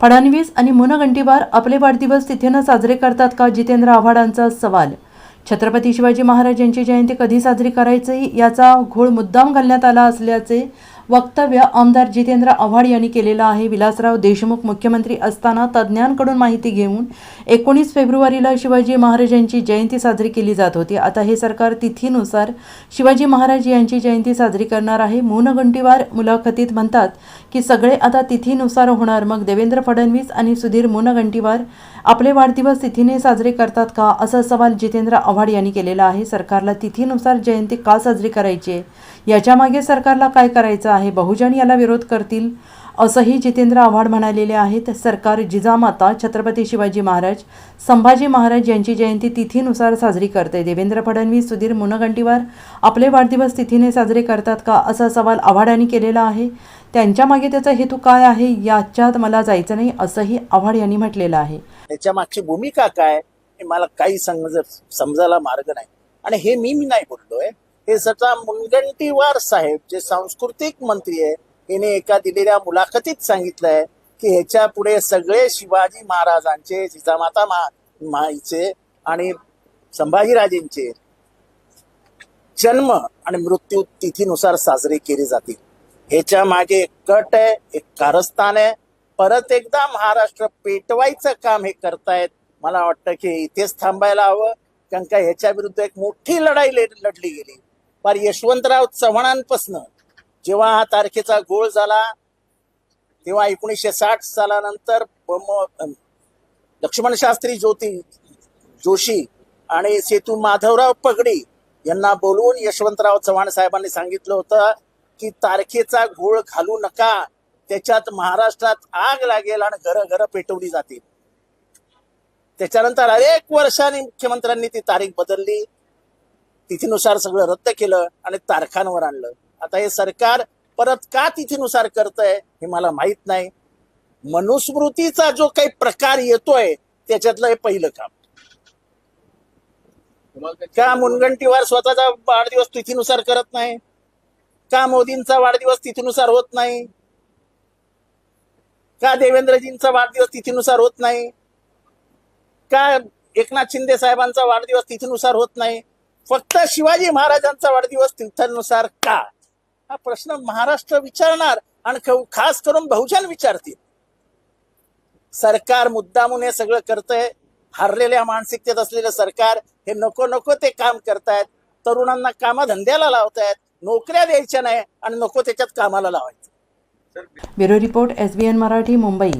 फडणवीस आणि मुनगंटीवार आपले वाढदिवस तिथेनं साजरे करतात का जितेंद्र आव्हाडांचा सवाल? छत्रपती शिवाजी महाराज यांची जयंती कधी साजरी करायची याचा घोळ मुद्दाम घालण्यात आला असल्याचे वक्तव्य आमदार जितेंद्र आव्हाड यांनी केलेलं आहे. विलासराव देशमुख मुख्यमंत्री असताना तज्ज्ञांकडून माहिती घेऊन एकोणीस फेब्रुवारीला शिवाजी महाराज यांची जयंती साजरी केली जात होती. आता हे सरकार तिथीनुसार शिवाजी महाराज यांची जयंती साजरी करणार आहे. मुनगंटीवार मुलाखतीत म्हणतात की सगळे आता तिथीनुसार होणार. मग देवेंद्र फडणवीस आणि सुधीर मुनगंटीवार आपले वाढदिवस तिथीने साजरे करतात का? असा सवाल जितेंद्र आव्हाड यांनी केलेला आहे. सरकारला तिथीनुसार जयंती का साजरी करायची आहे? याच्यामागे सरकारला काय करायचं आहे बहुजन याला विरोध करतील असंही जितेंद्र आव्हाड म्हणालेले आहेत. सरकार जिजामाता छत्रपती शिवाजी महाराज संभाजी महाराज यांची जयंती तिथीनुसार साजरी करते. देवेंद्र फडणवीस सुधीर मुनगंटीवार आपले वाढदिवस तिथीने साजरे करतात का असा सवाल आव्हाडांनी केलेला आहे. त्यांच्या मागे त्याचा हेतू काय आहे याच्यात मला जायचं नाही असंही आव्हाड यांनी म्हटलेलं आहे. त्याच्या मागची भूमिका काय हे मला काही समज समजायला मार्ग नाही. आणि हे मी मी नाही बोललोय हे सचा मुनगंटीवार साहेब जे सांस्कृतिक मंत्री आहे याने एका दिलेल्या मुलाखतीत सांगितलंय की ह्याच्या पुढे सगळे शिवाजी महाराजांचे जिजामाता माईचे आणि संभाजीराजेंचे जन्म आणि मृत्यू तिथीनुसार साजरे केले जातील. ह्याच्या मागे एक कट आहे एक कारस्थान आहे. परत एकदा महाराष्ट्र पेटवायचं काम हे करतायत. मला वाटतं की इथेच थांबायला हवं कारण का ह्याच्या विरुद्ध एक मोठी लढाई लढली गेली. फार यशवंतराव चव्हाणांपासनं जेव्हा हा तारखेचा गोळ झाला तेव्हा एकोणीसशे साठ सालानंतर बम- लक्ष्मण शास्त्री ज्योती जोशी आणि सेतू माधवराव पगडी यांना बोलवून यशवंतराव चव्हाण साहेबांनी सांगितलं होतं की तारखेचा घोळ घालू नका त्याच्यात महाराष्ट्रात आग लागेल आणि घरं घरं पेटवली जातील. त्याच्यानंतर अनेक वर्षांनी मुख्यमंत्र्यांनी ती तारीख बदलली. तिथीनुसार सगळं रद्द केलं आणि तारखांवर आणलं. आता हे सरकार परत का तिथीनुसार करतंय हे मला माहीत नाही. मनुस्मृतीचा जो काही प्रकार येतोय त्याच्यातलं हे पहिलं काम. का मुनगंटीवार स्वतःचा वाढदिवस तिथीनुसार करत नाही? का मोदींचा वाढदिवस तिथीनुसार होत नाही? का देवेंद्रजींचा वाढदिवस तिथीनुसार होत नाही? का एकनाथ शिंदे साहेबांचा वाढदिवस तिथीनुसार होत नाही? फक्त शिवाजी महाराजांचा वाढदिवस तिथीनुसार का? हा प्रश्न महाराष्ट्र विचारणार आणि खास करून बहुजन विचारतील. सरकार मुद्दामून हे सगळं करतंय. हरलेल्या मानसिकतेत असलेलं सरकार हे नको नको ते काम करतायत. तरुणांना कामधंद्याला लावतायत. नोकऱ्या द्यायच्या नाही आणि नको त्याच्यात कामाला लावायचं. Bureau report S B N Marathi Mumbai.